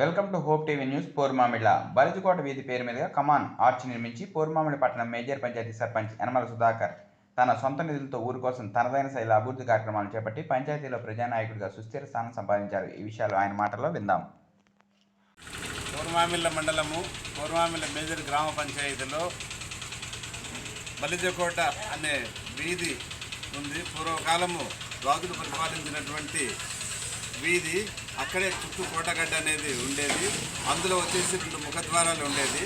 Welcome to Hope TV news Pormamilla. Balijukota వీధి పేరు మీదుగా కమాన్ ఆర్చ్ నిర్మించి పోర్మామిడి పట్టణం మేజర్ పంచాయతీ సర్పంచ్ యనమల సుధాకర్ తన సొంత నిధులతో ఊరు కోసం తనదైన శైలి అభివృద్ధి కార్యక్రమాలు చేపట్టి పంచాయతీలో ప్రజానాయకుడిగా సుస్థిర స్థానం సంపాదించారు. ఈ విషయాలు ఆయన మాటల్లో విందాం. పూర్మామిళ్ళ మండలము పూర్మామిళ్ళ మేజర్ గ్రామ పంచాయతీలో బలిజకోట అనే వీధి ఉంది. పూర్వకాలము రాజులు పరిపాలించినటువంటి వీధి అక్కడే చుట్టూ కోటగడ్డ అనేది ఉండేది. అందులో వచ్చేసి రెండు ముఖద్వారాలు ఉండేది.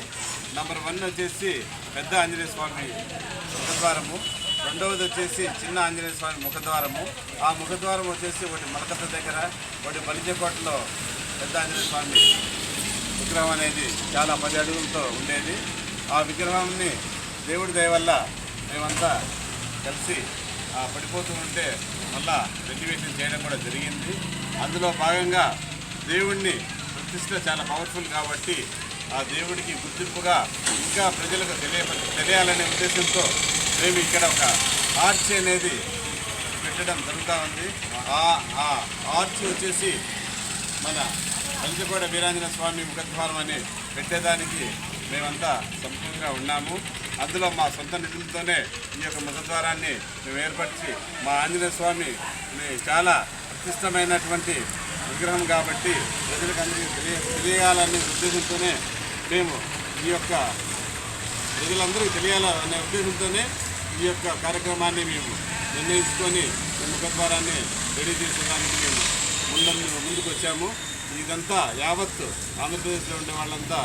నంబర్ వన్ వచ్చేసి పెద్ద ఆంజనేయ స్వామి ముఖద్వారము. రెండవది వచ్చేసి చిన్న ఆంజనేయ స్వామి ముఖద్వారము. ఆ ముఖద్వారం వచ్చేసి ఒకటి మలకత్త దగ్గర ఒకటి బలిజకోటలో పెద్ద ఆంజనేయ స్వామి విగ్రహం అనేది చాలా పది అడుగులతో ఉండేది. ఆ విగ్రహాన్ని దేవుడి దయ వల్ల మేమంతా కలిసి పడిపోతూ ఉంటే మళ్ళా వెంటివేషన్ చేయడం కూడా జరిగింది. అందులో భాగంగా దేవుణ్ణి ప్రతిష్ట చాలా పవర్ఫుల్ కాబట్టి ఆ దేవుడికి గుర్తింపుగా ఇంకా ప్రజలకు తెలియ తెలియాలనే ఉద్దేశంతో మేము ఇక్కడ ఒక ఆర్చ్ అనేది పెట్టడం జరుగుతూ ఉంది. ఆ ఆ ఆర్చ్ వచ్చేసి మన పంచకోట వీరాంజన స్వామి ముఖద్వారం అని పెట్టేదానికి మేమంతా సంపూర్ణంగా ఉన్నాము. అందులో మా సొంత నిధులతోనే ఈ యొక్క ముఖద్వారాన్ని మేము ఏర్పరిచి మా ఆంజనేయ స్వామి చాలా ప్రతిష్టమైనటువంటి విగ్రహం కాబట్టి ప్రజలకు అందరికీ తెలియ తెలియాలనే ఉద్దేశంతోనే మేము ఈ యొక్క ప్రజలందరికీ తెలియాలనే ఉద్దేశంతోనే ఈ యొక్క కార్యక్రమాన్ని మేము నిర్ణయించుకొని ఈ ముఖద్వారాన్ని రెడీ చేసేదానికి మేము ముందు ముందుకు వచ్చాము ఇదంతా యావత్ ఆంధ్రప్రదేశ్లో ఉండే వాళ్ళంతా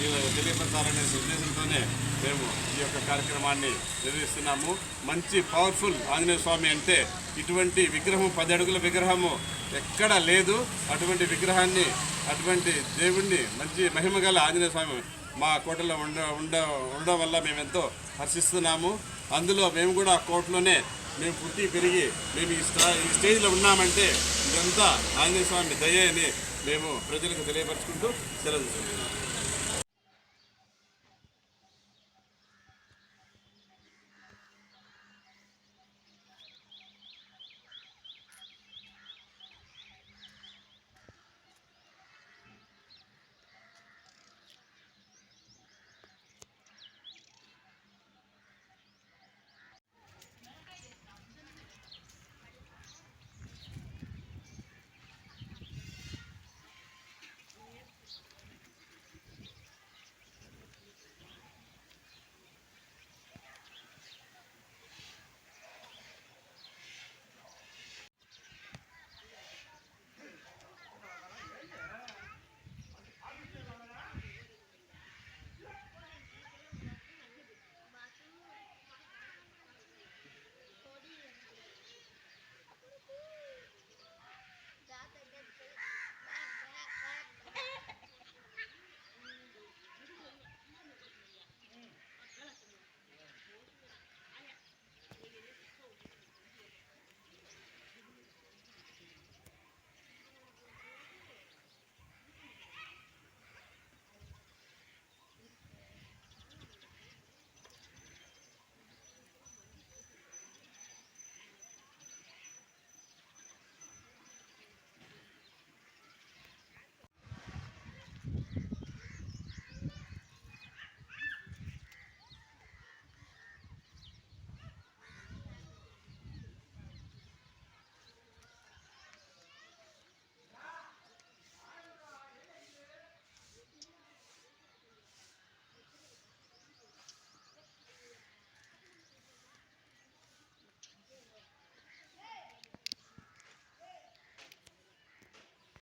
తెలియపరచాలనే ఉద్దేశంతోనే మేము ఈ యొక్క కార్యక్రమాన్ని నిర్వహిస్తున్నాము. మంచి పవర్ఫుల్ ఆంజనేయ స్వామి అంటే ఇటువంటి విగ్రహం పది అడుగుల విగ్రహము ఎక్కడా లేదు. అటువంటి విగ్రహాన్ని అటువంటి దేవుణ్ణి మంచి మహిమగల ఆంజనేయ స్వామి మా కోటలో ఉండ ఉండ ఉండడం వల్ల మేము ఎంతో హర్షిస్తున్నాము. అందులో మేము కూడా ఆ కోటలోనే మేము పుట్టి పెరిగి మేము ఈ స్టా ఈ స్టేజ్లో ఉన్నామంటే ఇదంతా ఆంజనేయ స్వామి దయ అని మేము ప్రజలకు తెలియపరచుకుంటూ సెలవు